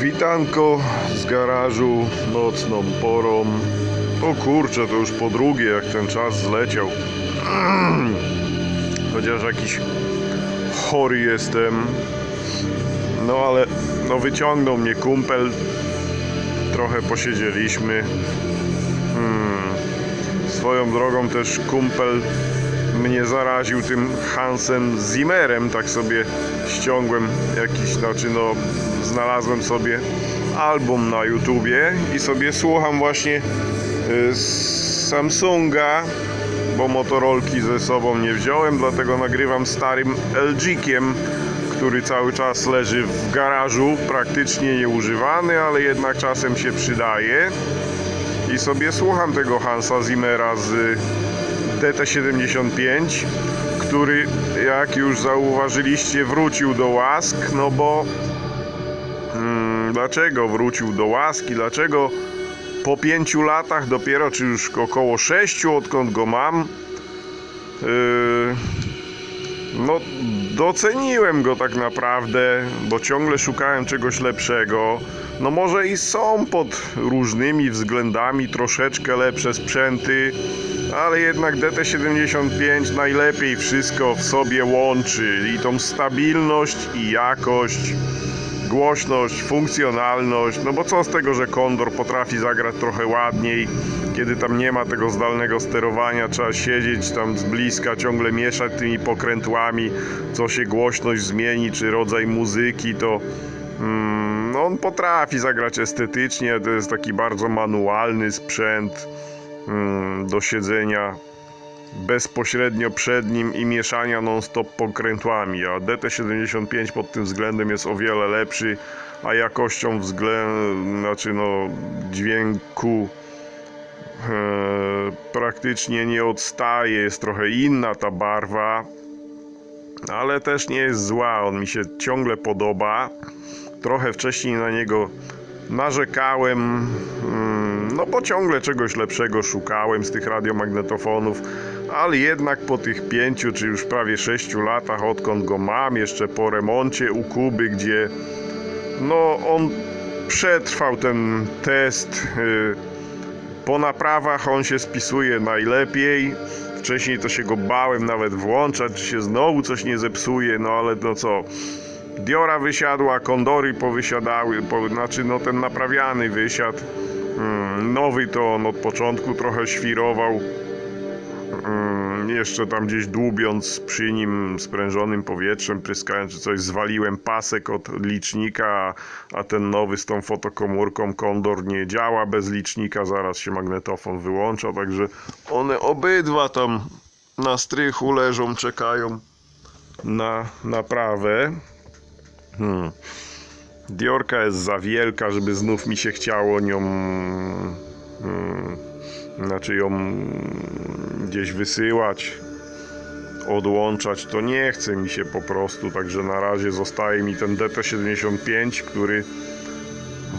Witanko z garażu nocną porą. O kurczę, to już po drugie, jak ten czas zleciał. Chociaż jakiś chory jestem. No ale no wyciągnął mnie kumpel. Trochę posiedzieliśmy. Hmm. Swoją drogą też kumpel mnie zaraził tym Hansem Zimmerem, tak sobie ściągłem jakiś, znaczy no znalazłem sobie album na YouTubie i sobie słucham właśnie y, z Samsunga, bo Motorolki ze sobą nie wziąłem, dlatego nagrywam starym LG-kiem, który cały czas leży w garażu, praktycznie nieużywany, ale jednak czasem się przydaje. I sobie słucham tego Hansa Zimmera z DT75, który jak już zauważyliście wrócił do łask, no bo dlaczego wrócił do łaski, dlaczego po pięciu latach dopiero, czy już około sześciu, odkąd go mam, yy, no doceniłem go tak naprawdę, bo ciągle szukałem czegoś lepszego. No może i są pod różnymi względami troszeczkę lepsze sprzęty, ale jednak DT75 najlepiej wszystko w sobie łączy i tą stabilność i jakość, głośność, funkcjonalność. No bo co z tego, że Condor potrafi zagrać trochę ładniej, kiedy tam nie ma tego zdalnego sterowania, trzeba siedzieć tam z bliska, ciągle mieszać tymi pokrętłami, co się głośność zmieni, czy rodzaj muzyki, to mm, no on potrafi zagrać estetycznie, to jest taki bardzo manualny sprzęt mm, do siedzenia bezpośrednio przed nim i mieszania non-stop pokrętłami, a DT75 pod tym względem jest o wiele lepszy, a jakością względu, znaczy no dźwięku e, praktycznie nie odstaje, jest trochę inna ta barwa, ale też nie jest zła, on mi się ciągle podoba. Trochę wcześniej na niego narzekałem, mm, no bo ciągle czegoś lepszego szukałem z tych radiomagnetofonów, ale jednak po tych pięciu czy już prawie sześciu latach, odkąd go mam, jeszcze po remoncie u Kuby, gdzie no on przetrwał ten test. y, Po naprawach on się spisuje najlepiej. Wcześniej to się go bałem nawet włączać, czy się znowu coś nie zepsuje, no ale no co. Diora wysiadła, kondory powysiadały, po, znaczy no ten naprawiany wysiadł. Nowy to on od początku trochę świrował. Mm, Jeszcze tam gdzieś dłubiąc przy nim sprężonym powietrzem, pryskając czy coś, zwaliłem pasek od licznika, a- ten nowy z tą fotokomórką Condor nie działa bez licznika, zaraz się magnetofon wyłącza, także one obydwa tam na strychu leżą, czekają na naprawę. Hmm. Diorka jest za wielka, żeby znów mi się chciało nią. Hmm, znaczy ją gdzieś wysyłać, odłączać. To nie chce mi się po prostu, także na razie zostaje mi ten DT75, który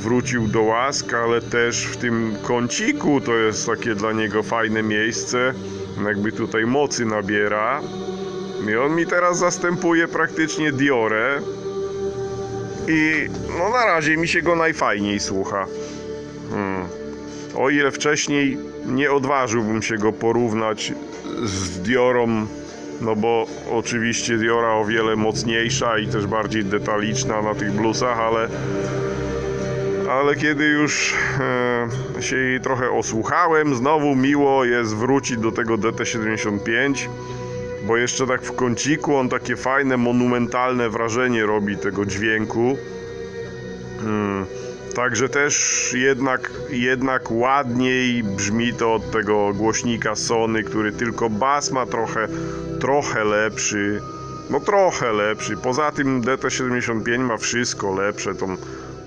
wrócił do łask, ale też w tym kąciku to jest takie dla niego fajne miejsce. Jakby tutaj mocy nabiera. I on mi teraz zastępuje praktycznie Diorę. I no na razie mi się go najfajniej słucha. Hmm. O ile wcześniej nie odważyłbym się go porównać z Diorą, no bo oczywiście Diora o wiele mocniejsza i też bardziej detaliczna na tych blusach, ale ale kiedy już e, się jej trochę osłuchałem, znowu miło jest wrócić do tego DT75, bo jeszcze tak w kąciku on takie fajne, monumentalne wrażenie robi tego dźwięku. Mm, Także też jednak, jednak ładniej brzmi to od tego głośnika Sony, który tylko bas ma trochę, trochę lepszy. No trochę lepszy. Poza tym DT75 ma wszystko lepsze. Tą,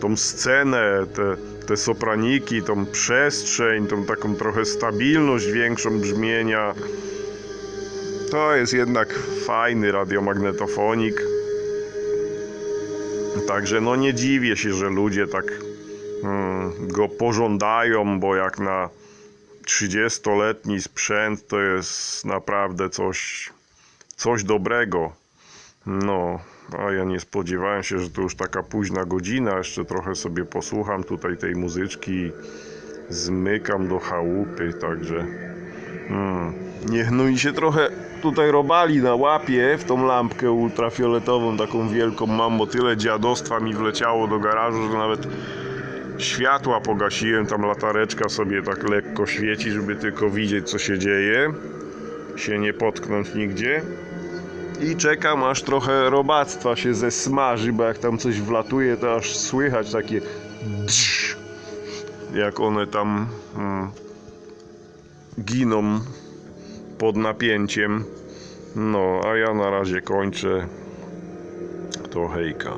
tą scenę, te, te sopraniki, tą przestrzeń, tą taką trochę stabilność większą brzmienia. To jest jednak fajny radiomagnetofonik. Także no nie dziwię się, że ludzie tak mm, go pożądają, bo jak na 30-letni sprzęt to jest naprawdę coś, coś dobrego. No, A ja nie spodziewałem się, że to już taka późna godzina. Jeszcze trochę sobie posłucham tutaj tej muzyczki. Zmykam do chałupy, także. Mm. Niech no i się trochę tutaj robali na łapie w tą lampkę ultrafioletową, taką wielką mam, bo tyle dziadostwa mi wleciało do garażu, że nawet światła pogasiłem, tam latareczka sobie tak lekko świeci, żeby tylko widzieć co się dzieje, się nie potknąć nigdzie. I czekam aż trochę robactwa się zesmaży, bo jak tam coś wlatuje, to aż słychać takie drz, jak one tam mm, giną pod napięciem. No, a ja na razie kończę. To hejka.